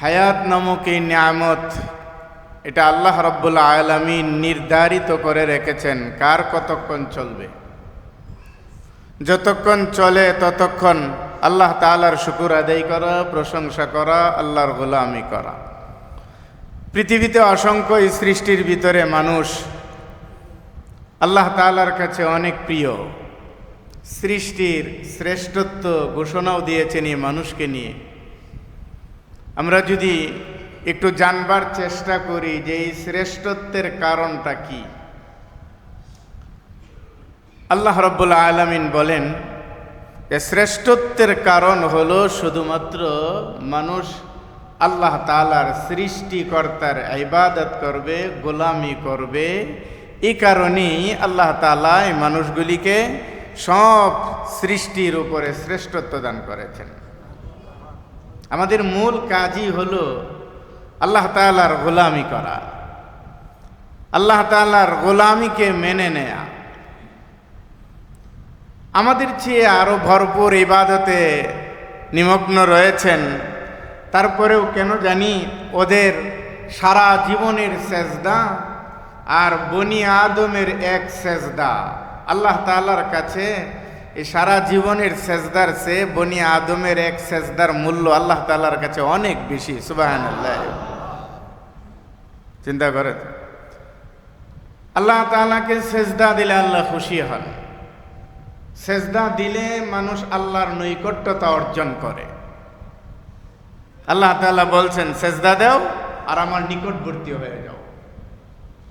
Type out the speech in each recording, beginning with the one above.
হায়াত নামক এই নিয়ামত এটা আল্লাহ রব্বুল আলমিন নির্ধারিত করে রেখেছেন। কার কতক্ষণ চলবে? যতক্ষণ চলে ততক্ষণ আল্লাহ তালার শুকুর আদায় করা, প্রশংসা করা, আল্লাহর গোলামি করা। পৃথিবীতে অসংখ্য এই সৃষ্টির ভিতরে মানুষ আল্লাহ তালার কাছে অনেক প্রিয়। সৃষ্টির শ্রেষ্ঠত্ব ঘোষণাও দিয়েছেন এই মানুষকে নিয়ে। আমরা যদি একটু জানবার চেষ্টা করি যে এই শ্রেষ্ঠত্বের কারণটা কি। আল্লাহ রব্বুল আলমিন বলেন যে শ্রেষ্ঠত্বের কারণ হলো শুধুমাত্র মানুষ আল্লাহ তালার সৃষ্টিকর্তার ইবাদত করবে, গোলামি করবে। এই কারণেই আল্লাহ তালা এই মানুষগুলিকে সব সৃষ্টির উপরে শ্রেষ্ঠত্ব দান করেছেন। আমাদের মূল কাজই হল আল্লাহ তালার গোলামি করা। আল্লাহ তালার গোলামিকে মেনে নেয়া। আমাদের চেয়ে আরও ভরপুর ইবাদতে নিমগ্ন রয়েছেন, তারপরেও কেন জানি ওদের সারা জীবনের সেজদা আর বনি আদমের এক সেজদা আল্লাহ তালার কাছে এই সারা জীবনের সেজদার সে বনি আদমের এক সেজদার মূল্য আল্লাহ তালার কাছে অনেক বেশি সুবাহান চিন্তা করে আল্লাহ তালাকে সেজদা দিলে আল্লাহ খুশি হন। সেজদা দিলে মানুষ আল্লাহর নৈকট্যতা অর্জন করে। আল্লাহ তালা বলছেন, সেজদা দেও আর আমার নিকটবর্তী হয়ে যাও।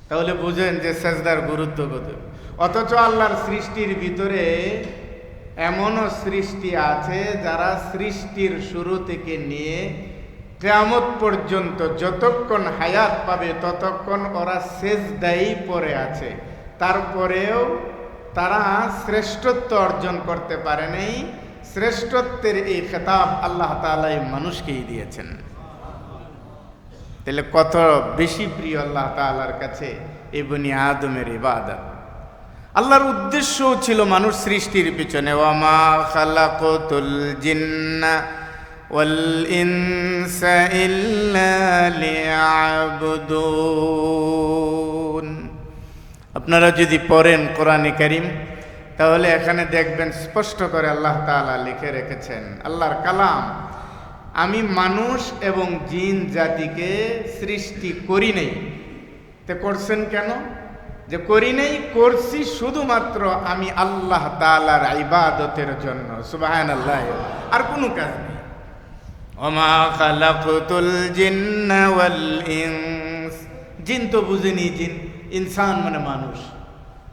তাহলে বুঝেন যে সেজদার গুরুত্ব কত। অথচ আল্লাহর সৃষ্টির ভিতরে এমনও সৃষ্টি আছে যারা সৃষ্টির শুরু থেকে নিয়ে কেয়ামত পর্যন্ত যতক্ষণ হায়াত পাবে, ততক্ষণ ওরা সেজদাই পরে আছে। তারপরেও তারা শ্রেষ্ঠত্ব অর্জন করতে পারে নাই। শ্রেষ্ঠত্বের এই খেতাব আল্লাহ তালাই মানুষকেই দিয়েছেন। তাহলে কত বেশি প্রিয় আল্লাহ তালার কাছে? এই বনি আদমের ইবাদত। আল্লাহর উদ্দেশ্যও ছিল মানুষ সৃষ্টির পিছনে, ওয়ামা খালাকুল জিন্না ওয়াল ইনসা ইল্লা লিয়াবুদুন। আপনারা যদি পড়েন কোরআনে করিম, তাহলে এখানে দেখবেন স্পষ্ট করে আল্লাহ তাআলা লিখে রেখেছেন, আল্লাহর কালাম, আমি মানুষ এবং জিন জাতিকে সৃষ্টি করি নেই। তে করছেন কেন? যে করি নেই করছি শুধুমাত্র আমি আল্লাহ তালার ইবাদতের জন্য। সুবাহান আল্লাহ আর কোনো কাজ নেই। ওমা খালাকুতুল জিন্না ওয়াল ইনস। জিন তো বুঝেনি জিন। ইনসান মানে মানুষ।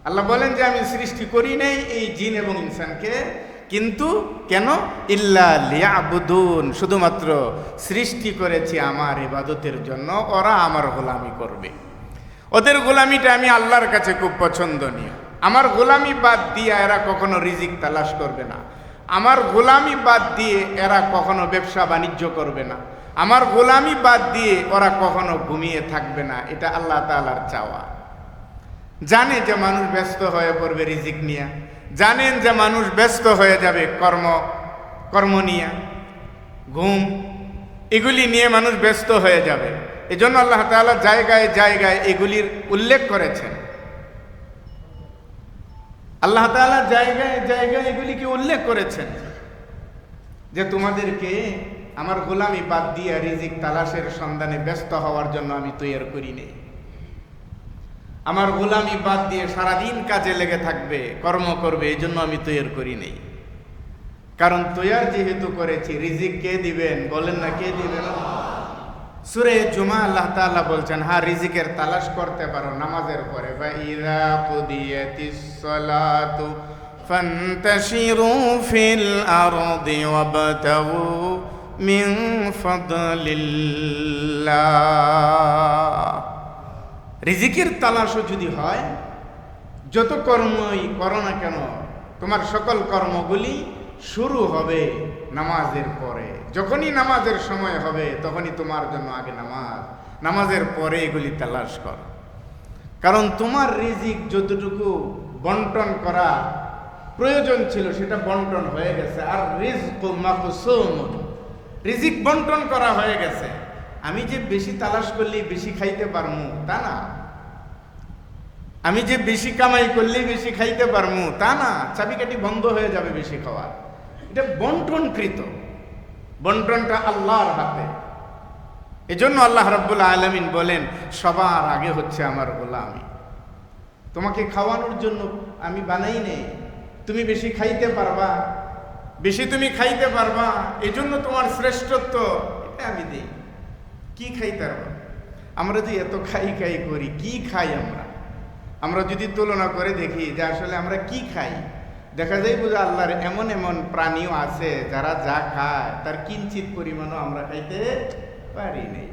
আল্লাহ বলেন যে আমি সৃষ্টি করি নাই এই জিন এবং ইনসানকে। কিন্তু কেন? ইল্লা লিয়াবুদুন। শুধুমাত্র সৃষ্টি করেছি আমার ইবাদতের জন্য। ওরা আমার গোলামি করবে। ওদের গোলামিটা আমি আল্লাহর কাছে খুব পছন্দনীয়। আমার গোলামি বাদ দিয়ে এরা কখনো রিজিক তালাশ করবে না। আমার গোলামি বাদ দিয়ে এরা কখনো ব্যবসা বাণিজ্য করবে না। আমার গোলামি বাদ দিয়ে ওরা কখনো ঘুমিয়ে থাকবে না। এটা আল্লাহ তালার চাওয়া। জানে যে মানুষ ব্যস্ত হয়ে পড়বে রিজিক নিয়ে। জানেন যে মানুষ ব্যস্ত হয়ে যাবে কর্ম কর্ম নিয়ে। ঘুম, এগুলি নিয়ে মানুষ ব্যস্ত হয়ে যাবে। এই জন্য আল্লাহ তালা জায়গায় জায়গায় এগুলির উল্লেখ করেছেন। আল্লাহ তালা জায়গায় জায়গায় এগুলিকে উল্লেখ করেছেন যে তোমাদেরকে আমার গোলামি বাদ দিয়ে রিজিক তালাশের সন্ধানে ব্যস্ত হওয়ার জন্য আমি তৈরি করি নেই। আমার গোলামি বাদ দিয়ে সারাদিন কাজে লেগে থাকবে, কর্ম করবে এই জন্য আমি তৈরি করি নেই। কারণ তৈয়ার যেহেতু করেছি, রিজিক কে দিবেন? বলেন না কে দিবেন? সুরে জুমা আল্লাহ তাআলা বলছেন হ্যাঁ রিজিকের তালাশ করতে পারো নামাজের পরে। বা ইরা কুদিয়াতিস সালাতু ফান্তাশিরু ফিল আরদি ওয়াবতাগু মিন ফাদলিল্লাহ। রিজিকের তালাশও যদি হয়, যত কর্মই করো না কেন, তোমার সকল কর্মগুলি শুরু হবে নামাজের পরে। যখনই নামাজের সময় হবে, তখনই তোমার জন্য আগে নামাজ। নামাজের পরে এগুলি তালাশ কর। কারণ তোমার রিজিক যতটুকু বন্টন করা প্রয়োজন ছিল, সেটা বন্টন হয়ে গেছে। আর রিজক রিজিক বন্টন করা হয়ে গেছে। আমি যে বেশি তালাশ করলেই বেশি খাইতে পারমু, তা না। আমি যে বেশি কামাই করলেই বেশি খাইতে পারমু, তা না। চাবিকাঠি বন্ধ হয়ে যাবে বেশি খাওয়া এটা বন্টনকৃত। বন্টনটা আল্লাহর হাতে। এজন্য আল্লাহ রাব্বুল আলমিন বলেন, সবার আগে হচ্ছে আমার গোলামি। তোমাকে খাওয়ানোর জন্য আমি বানাই নেই। তুমি বেশি খাইতে পারবা। বেশি তুমি খাইতে পারবা। এই জন্য তোমার শ্রেষ্ঠত্ব, এটা আমি দিই। কি খাইতে পারবা আমরা যে এত খাই খাই করি, কি খাই আমরা? আমরা যদি তুলনা করে দেখি যে আসলে আমরা কি খাই? দেখা যায় বুঝে আল্লাহর এমন এমন প্রাণীও আছে যারা যা খায়, তার কিঞ্চিত পরিমাণও আমরা খাইতে পারি নেই।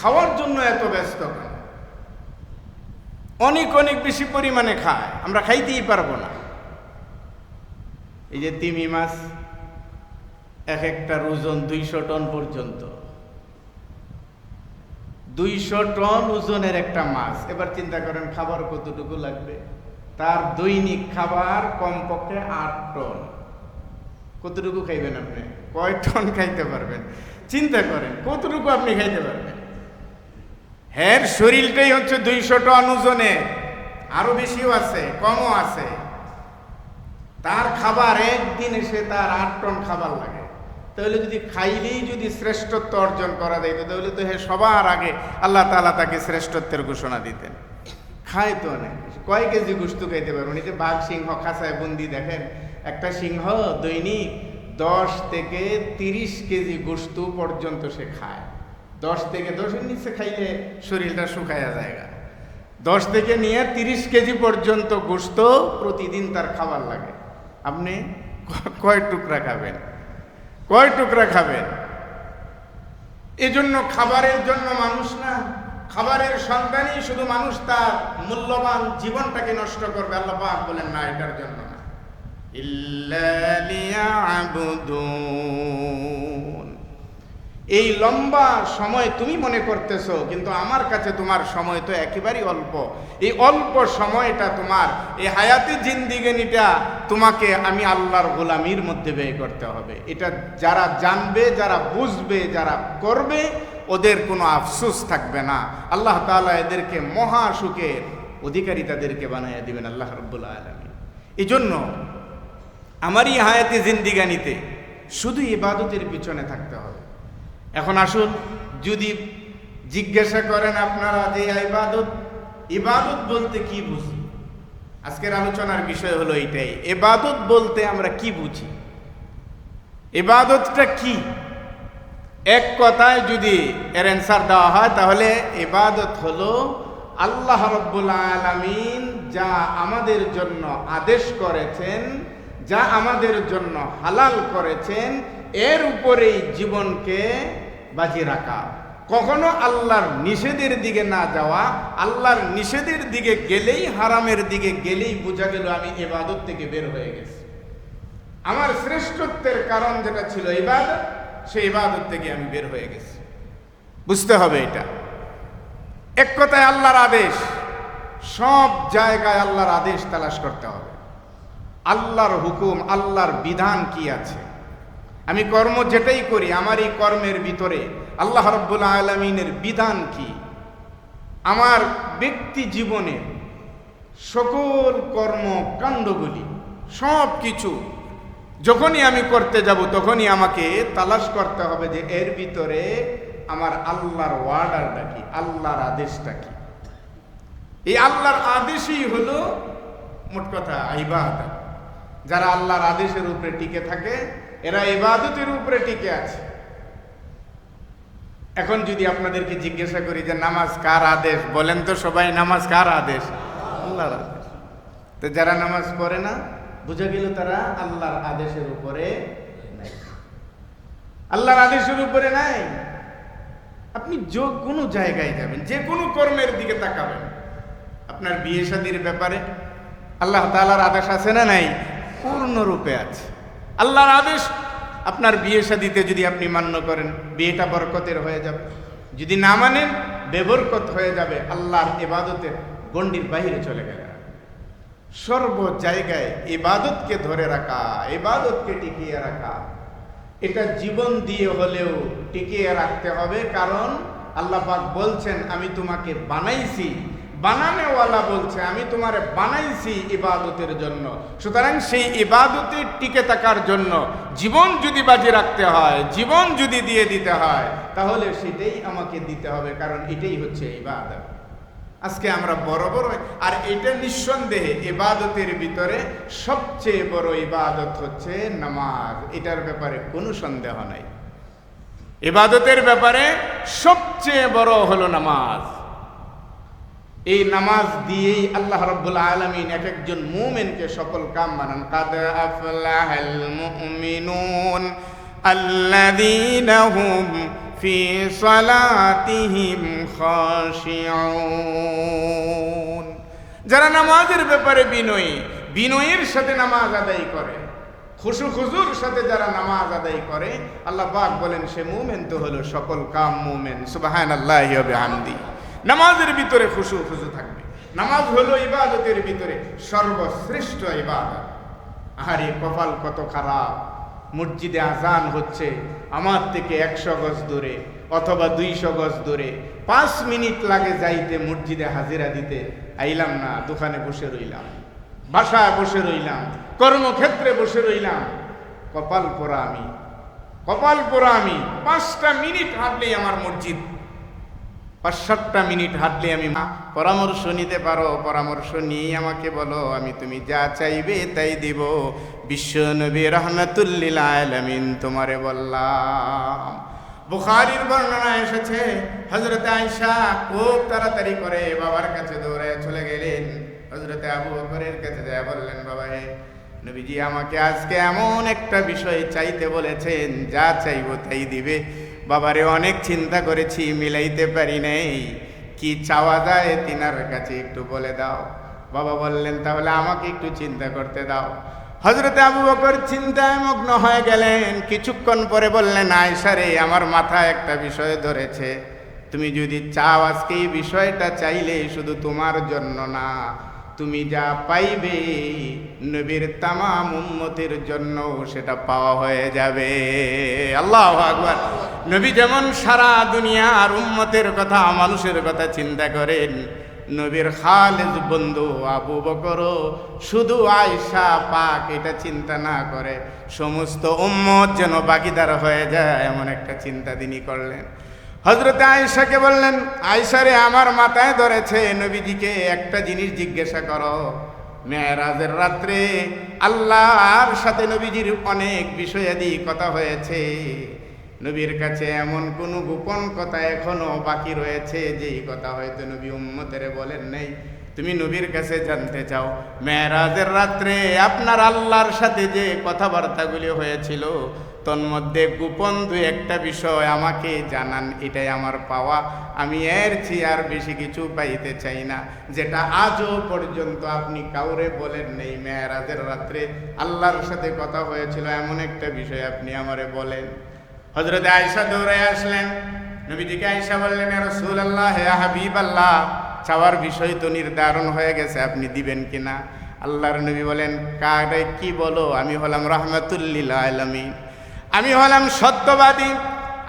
খাওয়ার জন্য এত ব্যস্ত অনেক অনেক বেশি পরিমাণে খায়, আমরা খাইতেই পারব না। এই যে তিমি মাছ, এক একটার ওজন দুইশো টন পর্যন্ত। দুইশো টন ওজনের একটা মাছ। এবার চিন্তা করেন, খাবার কতটুকু লাগবে? তার দৈনিক খাবার কমপক্ষে আট টন। কতটুকু খাইবেন আপনি? কয় টন খাইতে পারবেন? চিন্তা করেন, কতটুকু আপনি খাইতে পারবেন? হ্যাঁ শরীরটাই হচ্ছে দুইশো টন ওজনে। আরও বেশিও আছে, কমও আছে। তার খাবার একদিন এসে তার আট টন খাবার লাগে। তাহলে যদি খাইলেই যদি শ্রেষ্ঠত্ব অর্জন করা যাইতো তাহলে তো হ্যাঁ সবার আগে আল্লাহ তালা তাকে শ্রেষ্ঠত্বের ঘোষণা দিতেন। খায় তো অনেক। কয় কেজি গুস্তু খাইতে পারব? যে বাঘ, সিংহ খাসায় বন্দি দেখেন, একটা সিংহ দৈনিক দশ থেকে তিরিশ কেজি গোস্তু পর্যন্ত সে খায়। দশ থেকে দশের নিচে খাইলে শরীরটা শুকায়া জায়গা দশ থেকে নিয়ে তিরিশ কেজি পর্যন্ত গোস্ত প্রতিদিন তার খাবার লাগে। আপনি কয় টুকরা খাবেন? কয় টুকরা খাবেন? এজন্য খাবারের জন্য মানুষ না খাবারের সন্তানই শুধু মানুষ তার মূল্যবান জীবনটাকে নষ্ট করবে, আল্লাহ পাক বলেন, না, এটার জন্য এই লম্বা সময় তুমি মনে করতেছো, কিন্তু আমার কাছে তোমার সময় তো একেবারেই অল্প। এই অল্প সময়টা তোমার, এই হায়াতি জিন্দিগানিটা তোমাকে আমি আল্লাহর গোলামির মধ্যে ব্যয় করতে হবে। এটা যারা জানবে, যারা বুঝবে, যারা করবে ওদের কোনো আফসোস থাকবে না। আল্লাহ তাআলা এদেরকে মহা সুখের অধিকারী তাদেরকে বানাইয়া দিবেন আল্লাহ রব্বুল আলমী এই জন্য আমারই হায়াতি জিন্দিগানিতে শুধু ইবাদতের পিছনে থাকতে হবে। এখন আসুন, যদি জিজ্ঞাসা করেন আপনারা যে ইবাদত ইবাদত বলতে কি বুঝি? আজকের আলোচনার বিষয় হলো এইটাই এবাদত বলতে আমরা কি বুঝি? এবাদতটা কি? এক কথায় যদি এর অ্যান্সার দেওয়া হয়, তাহলে এবাদত হলো আল্লাহ রব্বুল আলমিন যা আমাদের জন্য আদেশ করেছেন, যা আমাদের জন্য হালাল করেছেন, এর উপরেই জীবনকে বাজি রাখা। কখনো আল্লাহর নিষেধের দিকে না যাওয়া, আল্লাহর নিষেধের দিকে গেলেই, হারামের দিকে গেলেই বোঝা গেল আমি এবাদত থেকে বের হয়ে গেছি। আমার শ্রেষ্ঠত্বের কারণ যেটা ছিল ইবাদত সেই ইবাদত থেকে আমি বের হয়ে গেছি। বুঝতে হবে এটা। এক কথায় আল্লাহর আদেশ, সব জায়গায় আল্লাহর আদেশ তালাশ করতে হবে। আল্লাহর হুকুম, আল্লাহর বিধান কি আছে? আমি কর্ম যেটাই করি, আমার এই কর্মের ভিতরে আল্লাহ রব্বুল আলমিনের বিধান কি? আমার ব্যক্তি জীবনে সকল কর্মকাণ্ডগুলি সব কিছু যখনই আমি করতে যাব, তখনই আমাকে তালাশ করতে হবে যে এর ভিতরে আমার আল্লাহর ওয়ার্ডারটা কি, আল্লাহর আদেশটা কি। এই আল্লাহর আদেশই হলো মোট কথা ইবাদত। যারা আল্লাহর আদেশের উপরে টিকে থাকে, এরা ইবাদতের উপরে টিকে আছে। এখন যদি আপনাদেরকে জিজ্ঞাসা করি যে নামাজ কার আদেশ, বলেন তো সবাই নামাজ কার আদেশ? আল্লাহর আদেশ। তো যারা নামাজ পড়ে না বুঝা গেল তারা আল্লাহর আদেশের উপরে আল্লাহর আদেশের উপরে নাই। আপনি যে কোনো জায়গায় যাবেন যে কোনো কর্মের দিকে তাকাবেন। আপনার বিয়ে শাদির ব্যাপারে আল্লাহ তালার আদেশ আছে না নাই? পূর্ণরূপে আছে। আল্লাহর আদেশ আপনার বিয়ে শাদিতে যদি আপনি মান্য করেন, বিয়েটা বরকতের হয়ে যাবে। যদি না মানেন, বেবরকত হয়ে যাবে। আল্লাহর এবাদতের গণ্ডির বাহিরে চলে গেলে সর্ব জায়গায় ইবাদতকে ধরে রাখা, ইবাদতকে টিকিয়ে রাখা। এটা জীবন দিয়ে হলেও টিকিয়ে রাখতে হবে, কারণ আল্লাহ পাক বলছেন, আমি তোমাকে বানাইছি। বানানেওয়ালা বলছে, আমি তোমারে বানাইছি ইবাদতের জন্য। সুতরাং সেই ইবাদতে টিকে থাকার জন্য জীবন যদি বাজি রাখতে হয়, জীবন যদি দিয়ে দিতে হয়, তাহলে সেটাই আমাকে দিতে হবে, কারণ এটাই হচ্ছে ইবাদত। আজকে আমরা বড় বড় আর এটা নিঃসন্দেহে ইবাদতের ভিতরে সবচেয়ে বড় ইবাদত হচ্ছে নামাজ। এটার ব্যাপারে কোনো সন্দেহ নাই। ইবাদতের ব্যাপারে সবচেয়ে বড় হলো নামাজ। এই নামাজ দিয়েই আল্লাহ রব্বুল আলমিন এক একজন মুমেনকে সকল কাম বানান। কাদ আফলাহাল মুমিনুন আল্লাযীনা ফি সালাতিহিম খাশিউন যারা নামাজের ব্যাপারে বিনয়ী, বিনয়ের সাথে নামাজ আদায় করে। খুশু খুজুর সাথে যারা নামাজ আদায় করে, আল্লাহ পাক বলেন, সে মুমেন তো হলো সকল কাম মুমেন। সুবাহান আল্লাহ হামদি নামাজের ভিতরে খুশু খুশু থাকবে। নামাজ হলো ইবাদতের ভিতরে সর্বশ্রেষ্ঠ ইবাদত। আহারে, কপাল কত খারাপ। মসজিদে আজান হচ্ছে আমার থেকে একশো গজ দূরে অথবা দুইশো গজ দূরে। পাঁচ মিনিট লাগে যাইতে মসজিদে হাজিরা দিতে। আইলাম না, দোকানে বসে রইলাম। বাসায় বসে রইলাম। কর্মক্ষেত্রে বসে রইলাম। কপাল পোড়া আমি। কপাল পোড়া আমি। পাঁচটা মিনিট হাঁটলেই আমার মসজিদ পাঁচ মিনিট হাঁটলে আমি মা, পরামর্শ নিতে পারো, পরামর্শ নিয়ে আমাকে বলো, আমি তুমি যা চাইবে তাই দিব। বিশ্ব নবী রহমতুল্লিল আলমিন তোমারে বললাম। বুখারির বর্ণনা এসেছে হজরত আয়সা খুব তাড়াতাড়ি করে বাবার কাছে দৌড়ে চলে গেলেন। হজরতে আবু বকরের কাছে যায় বললেন, বাবা হে নবীজি আমাকে আজকে এমন একটা বিষয় চাইতে বলেছেন, যা চাইব তাই দিবে। বাবারে অনেক চিন্তা করেছি, মিলাইতে পারি নাই। কি চাওয়া যায় তিনার কাছে একটু বলে দাও। বাবা বললেন, তাহলে আমাকে একটু চিন্তা করতে দাও। হজরতে আবু বকর চিন্তায় মগ্ন হয়ে গেলেন। কিছুক্ষণ পরে বললেন আয়সারে আমার মাথায় একটা বিষয় ধরেছে। তুমি যদি চাও আজকে এই বিষয়টা চাইলে শুধু তোমার জন্য না। তুমি যা পাইবে নবীর তামাম উম্মতের জন্য সেটা পাওয়া হয়ে যাবে। আল্লাহ আকবার। নবী যেমন সারা দুনিয়ার উম্মতের কথা, মানুষের কথা চিন্তা করেন, নবীর খালেদ বন্ধু আবু বকর শুধু আয়সা পাক এটা চিন্তা না করে, সমস্ত উম্মত যেন বাকিদার হয়ে যায় এমন একটা চিন্তা তিনি করলেন। হজরত আয়েশাকে বললেন আয়েশারে আমার মাথায় ধরেছে নবীজিকে একটা জিনিস জিজ্ঞাসা করো। মেয়েরাজের রাত্রে আল্লাহর সাথে নবীজির অনেক বিষয়াদি কথা হয়েছে। নবীর কাছে এমন কোনো গোপন কথা এখনও বাকি রয়েছে, যেই কথা হয়তো নবী উম্মতের বলেন নেই। তুমি নবীর কাছে জানতে চাও, মেয়েরাজের রাত্রে আপনার আল্লাহর সাথে যে কথাবার্তাগুলি হয়েছিল তন্মধ্যে গোপন দু একটা বিষয় আমাকে জানান, এটাই আমার পাওয়া। আমি এর চেয়ে আর বেশি কিছু পাইতে চাই না, যেটা আজও পর্যন্ত আপনি কাউরে বলেন নেই। মেয়েরাজের রাত্রে আল্লাহর সাথে কথা হয়েছিল, এমন একটা বিষয় আপনি আমারে বলেন। হজরত আয়সা দৌড়ে আসলেন। নবীজিকে আয়সা বললেন রসুল আল্লাহ হে হাবিব আল্লাহ চাওয়ার বিষয় তো নির্ধারণ হয়ে গেছে, আপনি দিবেন কিনা? আল্লাহর নবী বলেন, কারে, কি বলো? আমি হলাম রহমতুল্লিল আলমী আমি হলাম সত্যবাদী।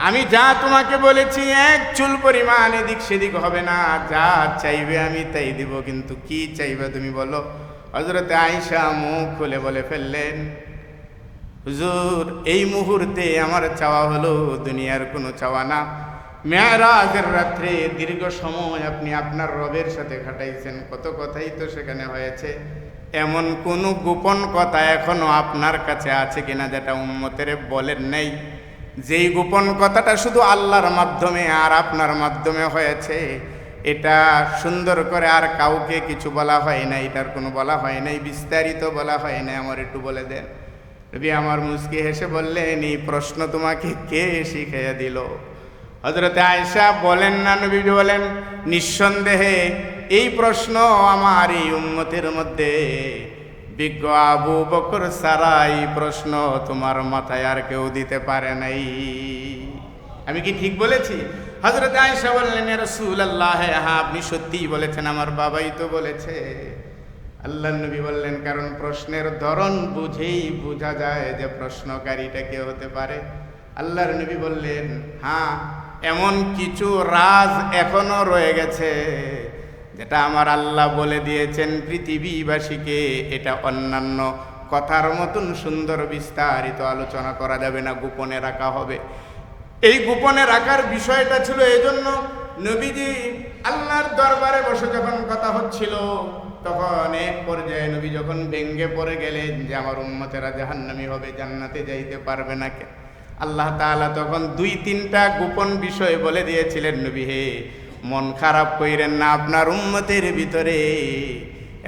আমি যা তোমাকে বলেছি, এক চুল পরিমাণ এদিক সেদিক হবে না। যা চাইবে আমি তাই দিব, কিন্তু কি চাইবে তুমি বলো? হজরতে আয়সা মুখ খুলে বলে ফেললেন, হুজুর, এই মুহূর্তে আমার চাওয়া হলো দুনিয়ার কোনো চাওয়া না। মেয়ারাজের রাত্রে দীর্ঘ সময় আপনি আপনার রবের সাথে কাটাইছেন কত কথাই তো সেখানে হয়েছে। এমন কোনো গোপন কথা এখনও আপনার কাছে আছে কিনা যেটা উম্মতের বলেন নেই? যেই গোপন কথাটা শুধু আল্লাহর মাধ্যমে আর আপনার মাধ্যমে হয়েছে, এটা সুন্দর করে আর কাউকে কিছু বলা হয় না, এটার কোনো বলা হয় নাই, বিস্তারিত বলা হয় না আমার একটু বলে দেন। রবি আমার মুসকি হেসে বললেন, এই প্রশ্ন তোমাকে কে শিখাইয়া দিল? হজরতে আয়সা বলেন না নবী বলেন, নিঃসন্দেহে এই প্রশ্ন আমার এই উন্মতের মধ্যে। বিজ্ঞ আবু বকর সারা এই প্রশ্ন তোমার মাথায় আর কেউ দিতে পারে নাই। আমি কি ঠিক বলেছি? হজরত আয়সা বললেন রসুল আল্লাহ হ্যাঁ আপনি সত্যিই বলেছেন, আমার বাবাই তো বলেছে। আল্লাহ নবী বললেন, কারণ প্রশ্নের ধরন বুঝেই বোঝা যায় যে প্রশ্নকারীটা কে হতে পারে। আল্লাহর নবী বললেন হ্যাঁ এমন কিছু রাজ এখনও রয়ে গেছে, যেটা আমার আল্লাহ বলে দিয়েছেন পৃথিবীবাসীকে। এটা অন্যান্য কথার মতন সুন্দর বিস্তারিত আলোচনা করা যাবে না, গোপনে রাখা হবে। এই গোপনে রাখার বিষয়টা ছিল এই জন্য নবীজি আল্লাহর দরবারে বসে যখন কথা হচ্ছিল, তখন এক পর্যায়ে নবী যখন ব্যঙ্গে পড়ে গেলেন যে, আমার উম্মতেরা জাহান্নামি হবে, জান্নাতে যাইতে পারবে না কে? আল্লাহ তাআলা তখন দুই তিনটা গোপন বিষয় বলে দিয়েছিলেন নবী হে। মন খারাপ কইরেন না, আপনার উম্মতের ভিতরে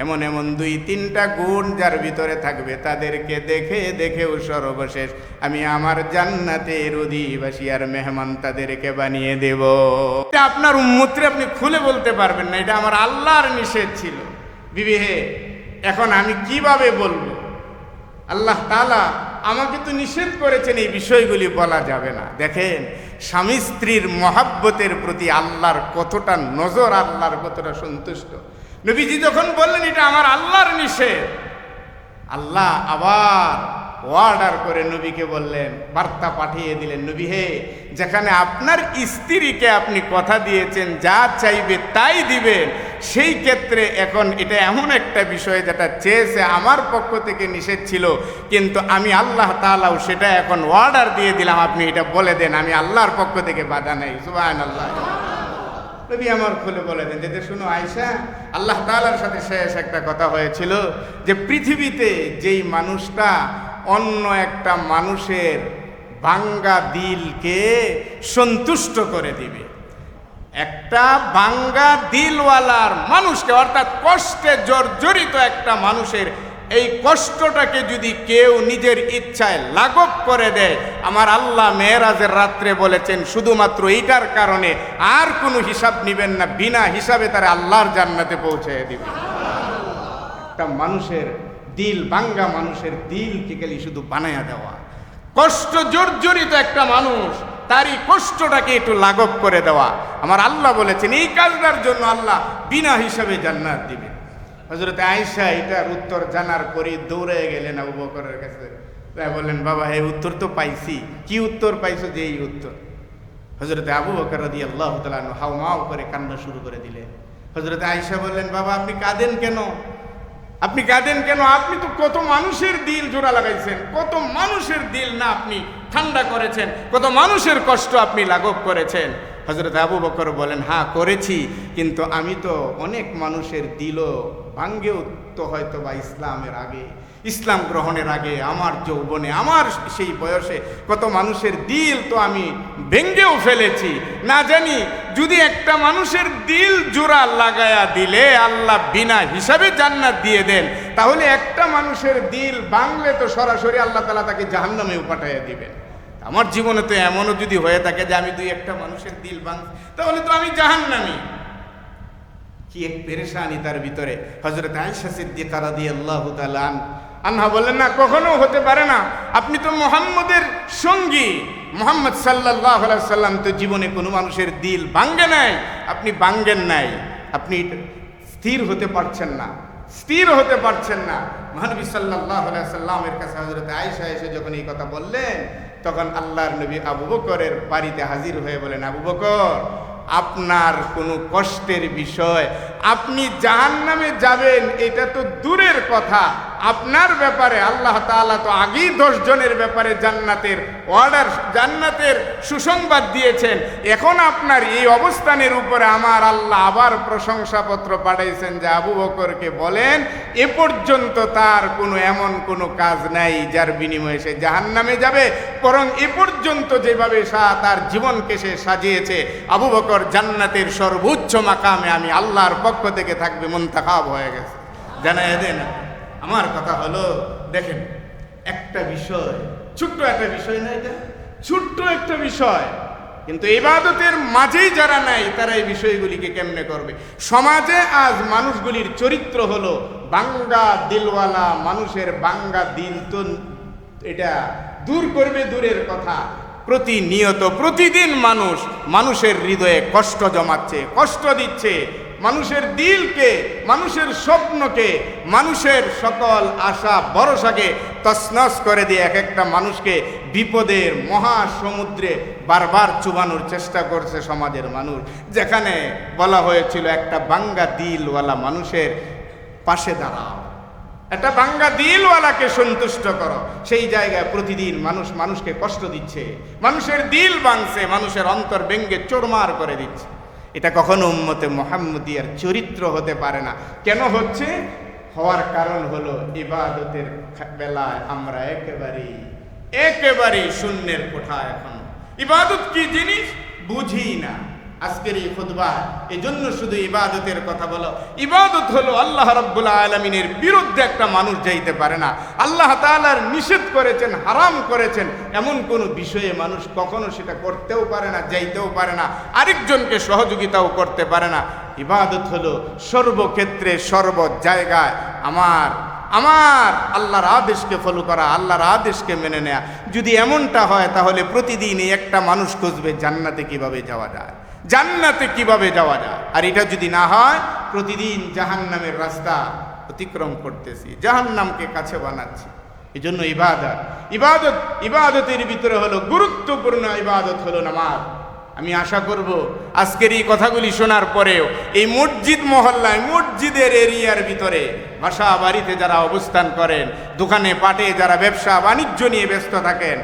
এমন এমন দুই তিনটা গুণ যার ভিতরে থাকবে, তাদেরকে দেখে দেখেও সর্বশেষ আমি আমার জান্নাতের অধিবাসী আর মেহমান তাদেরকে বানিয়ে দেব। এটা আপনার উম্মত্রে আপনি খুলে বলতে পারবেন না, এটা আমার আল্লাহর নিষেধ ছিল। বিবিহে এখন আমি কীভাবে বলব? আল্লাহ তালা আমাকে তো নিষেধ করেছেন, এই বিষয়গুলি বলা যাবে না। দেখেন, স্বামী স্ত্রীর মহাব্বতের প্রতি আল্লাহর কতটা নজর, আল্লাহর কতটা সন্তুষ্ট। নবীজি যখন বললেন, এটা আমার আল্লাহর নিষেধ। আল্লাহ আবার অর্ডার করে নবীকে বললেন, বার্তা পাঠিয়ে দিলেন, নবী হে, যেখানে আপনার স্ত্রীকে আপনি কথা দিয়েছেন, যা চাইবে তাই দিবেন। সেই ক্ষেত্রে এখন এটা এমন একটা বিষয় যেটা চেয়েছে আমার পক্ষ থেকে নিষেধ ছিল, কিন্তু আমি আল্লাহ তাআলাও সেটা এখন অর্ডার দিয়ে দিলাম, আপনি এটা বলে দেন, আমি আল্লাহর পক্ষ থেকে বাধা নেই সুবাহ আল্লাহ নবী আমার খুলে বলে দেন, যেতে শুনো আয়সা আল্লাহ তাআলার সাথে শেষ একটা কথা হয়েছিল যে পৃথিবীতে যেই মানুষটা অন্য একটা মানুষের ভাঙ্গা দিলকে সন্তুষ্ট করে দিবে। একটা বাঙ্গা দিলওয়ালার মানুষকে, অর্থাৎ কষ্টে জর্জরিত একটা মানুষের, এই কষ্টটাকে যদি কেউ নিজের ইচ্ছায় লাঘব করে দেয়, আমার আল্লাহ মেয়েরাজের রাত্রে বলেছেন, শুধুমাত্র এইটার কারণে আর কোনো হিসাব নিবেন না, বিনা হিসাবে তারা আল্লাহর জান্নাতে পৌঁছে দিবে। একটা মানুষের দিল, বাঙ্গা মানুষের দিলকে গেলি শুধু বানাইয়া দেওয়া। কষ্ট জর্জরিত একটা মানুষ তারই কষ্টটাকে একটু লাঘব করে দেওয়া। আমার আল্লাহ বলেছেন, এই কাজটার জন্য আল্লাহ বিনা হিসাবে জান্নাত দিবে। হজরত আয়েশা এটার উত্তর জানার পরই দৌড়ে গেলেন আবু বকরের কাছে। তাই বললেন, বাবা, এই উত্তর তো পাইছি। কি উত্তর পাইছো যে এই উত্তর? হজরত আবু বকর রাদি আল্লাহ তালু হাও মাও করে কান্না শুরু করে দিলেন। হজরত আয়েশা বললেন, বাবা, আপনি কাঁদেন কেন? আপনি কাঁদেন কেন? আপনি তো কত মানুষের দিল জোড়া লাগাইছেন। কত মানুষের দিল না আপনি ঠান্ডা করেছেন। কত মানুষের কষ্ট আপনি লাঘব করেছেন। হজরত আবু বকর বলেন হ্যাঁ করেছি। কিন্তু আমি তো অনেক মানুষের দিলও ভাঙ্গেও তো হয়তো বা ইসলামের আগে ইসলাম গ্রহণের আগে আমার যৌবনে, আমার সেই বয়সে কত মানুষের দিল তো আমি ভেঙ্গেও ফেলেছি। না জানি যদি একটা মানুষের দিল জোড়া লাগায়া দিলে আল্লাহ বিনা হিসাবে জান্নাত দিয়ে দেন, তাহলে একটা মানুষের দিল বাংলে তো সরাসরি আল্লাহ তালা তাকে জাহান্নামেও পাঠাইয়া দিবেন। আমার জীবনে তো এমনও যদি হয়ে থাকে যে আমি দুই একটা মানুষের দিল ভাঙ তাহলে তো আমি জাহান্নামি। কি এক পেরেশানি তার ভিতরে। হজরত আয়সা সিদ্দিকা রাদিয়াল্লাহু তাআলা আন আনহা বললেন না, কখনো হতে পারে না। আপনি তো মোহাম্মদের সঙ্গী। মোহাম্মদ সাল্লাহ সাল্লাম তো জীবনে কোনো মানুষের দিল ভাঙ্গে নাই, আপনি ভাঙ্গেন নাই। আপনি স্থির হতে পারছেন না, স্থির হতে পারছেন না। মহানবী সাল্লাহ সাল্লামের কাছে হজরত আয়েশা এসে যখন এই কথা বললেন, তখন আল্লাহর নবী আবু বকরের বাড়িতে হাজির হয়ে বলেন, আবু বকর, আপনার কোনো কষ্টের বিষয়, আপনি জাহান নামে যাবেন, এটা তো দূরের কথা। আপনার ব্যাপারে আল্লাহ তাআলা তো আগেই দশ জনের ব্যাপারে জান্নাতের অর্ডার জান্নাতের সুসংবাদ দিয়েছেন। এখন আপনার এই অবস্থানের উপরে আমার আল্লাহ আবার প্রশংসাপত্র পাঠাইছেন যে আবু বকরকে বলেন, এ পর্যন্ত তার কোনো এমন কোনো কাজ নাই যার বিনিময়ে সে জাহান নামে যাবে। বরং এ পর্যন্ত যেভাবে সা, তার জীবনকে সে সাজিয়েছে, আবু বকর জান্নাতের সর্বোচ্চ মাকামে আমি আল্লাহর পক্ষ থেকে থাকবে, মন্তাখাব হয়ে গেছে। জানাই দেন। আমার কথা হলো, দেখেন, একটা বিষয়, ছোট্ট একটা বিষয় না এটা? ছোট্ট একটা বিষয়। কিন্তু ইবাদতের মাঝেই যারা নাই, তারা এই বিষয়গুলিকে কেমনে করবে? সমাজে আজ মানুষগুলির চরিত্র হলো বাঙ্গা দিলওয়ালা, মানুষের বাঙ্গা দিল তো এটা দূর করবে দূরের কথা। প্রতিনিয়ত, প্রতিদিন মানুষ মানুষের হৃদয়ে কষ্ট জমাচ্ছে, কষ্ট দিচ্ছে মানুষের দিলকে, মানুষের স্বপ্নকে, মানুষের সকল আশা, ভরসাকে তছনছ করে দিয়ে এক একটা মানুষকে বিপদের মহাসমুদ্রে বারবার চুবানোর চেষ্টা করছে সমাজের মানুষ। যেখানে বলা হয়েছিল, একটা বাঙ্গা দিলওয়ালা মানুষের পাশে দাঁড়াও। একটা বাঙ্গা দিলওয়ালাকে সন্তুষ্ট করো। সেই জায়গায় প্রতিদিন মানুষ মানুষকে কষ্ট দিচ্ছে। মানুষের দিল ভাঙছে, মানুষের অন্তর ব্যঙ্গে চোরমার করে দিচ্ছে। এটা কখনো উম্মতে মোহাম্মদিয়ার চরিত্র হতে পারে না। কেন হচ্ছে? হওয়ার কারণ হলো ইবাদতের বেলায় আমরা একেবারেই একেবারেই শূন্যের কোঠা এখন। ইবাদত কি জিনিস? বুঝি না। আজকের এই খুতবা এই জন্য শুধু ইবাদতের কথা বলো। ইবাদত হলো আল্লাহ রব্বুল আলমিনের বিরুদ্ধে একটা মানুষ যাইতে পারে না। আল্লাহ তাআলার নিষেধ করেছেন, হারাম করেছেন, এমন কোনো বিষয়ে মানুষ কখনো সেটা করতেও পারে না, যাইতেও পারে না, আরেকজনকে সহযোগিতাও করতে পারে না। ইবাদত হলো সর্বক্ষেত্রে সর্ব জায়গায় আমার আমার আল্লাহর আদেশকে ফলো করা, আল্লাহর আদেশকে মেনে নেয়া। যদি এমনটা হয়, তাহলে প্রতিদিন এই একটা মানুষ খুঁজবে জান্নাতে কীভাবে যাওয়া যায়। জান্নাতে কীভাবে যাওয়া যায়? আর এটা যদি না হয়, প্রতিদিন জাহান্নামের রাস্তা অতিক্রম করতেছি, জাহান্নামকে কাছে বানাচ্ছি। এই জন্য ইবাদত। ইবাদত, ইবাদতের ভিতরে হলো গুরুত্বপূর্ণ ইবাদত হলো নামাজ। আমি আশা করব, আজকের এই কথাগুলি শোনার পরেও এই মসজিদ মহল্লায়, মসজিদের এরিয়ার ভিতরে বাসা বাড়িতে যারা অবস্থান করেন, দোকানে, পাটে যারা ব্যবসা বাণিজ্য নিয়ে ব্যস্ত থাকেন,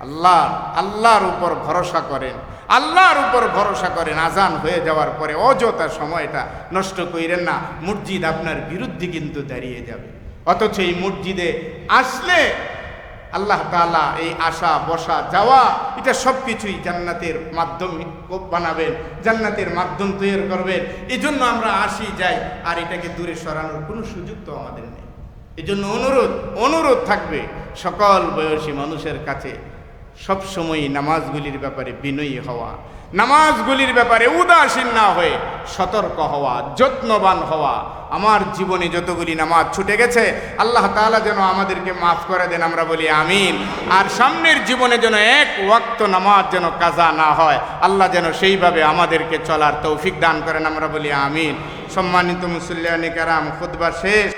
আল্লাহ, আল্লাহর উপর ভরসা করেন। আল্লাহর উপর ভরসা করেন, আজান হয়ে যাওয়ার পরে অযথা সময়টা নষ্ট কইরেন না, মসজিদ আপনার বিরুদ্ধে কিন্তু দাঁড়িয়ে যাবে। অথচ এই মসজিদে আসলে আল্লাহ তাআলা এই আসা, বসা, যাওয়া, এটা সব কিছুই জান্নাতের মাধ্যম বানাবেন, জান্নাতের মাধ্যম তৈরি করবেন। এই জন্য আমরা আসি, যাই, আর এটাকে দূরে সরানোর কোনো সুযোগ তো আমাদের নেই। এই জন্য অনুরোধ অনুরোধ থাকবে সকল বয়সী মানুষের কাছে। সবসময় নামাজগুলির ব্যাপারে বিনয়ী হওয়া, নামাজগুলির ব্যাপারে উদাসীন না হয়ে সতর্ক হওয়া, যত্নবান হওয়া। আমার জীবনে যতগুলি নামাজ ছুটে গেছে, আল্লাহ তাআলা যেন আমাদেরকে মাফ করে দেন, আমরা বলি আমিন। আর সামনের জীবনে যেন এক ওয়াক্ত নামাজ যেন কাজা না হয়, আল্লাহ যেন সেইভাবে আমাদেরকে চলার তৌফিক দান করেন, আমরা বলি আমিন। সম্মানিত মুসল্লিয়ানি কারাম খুতবা শেষ।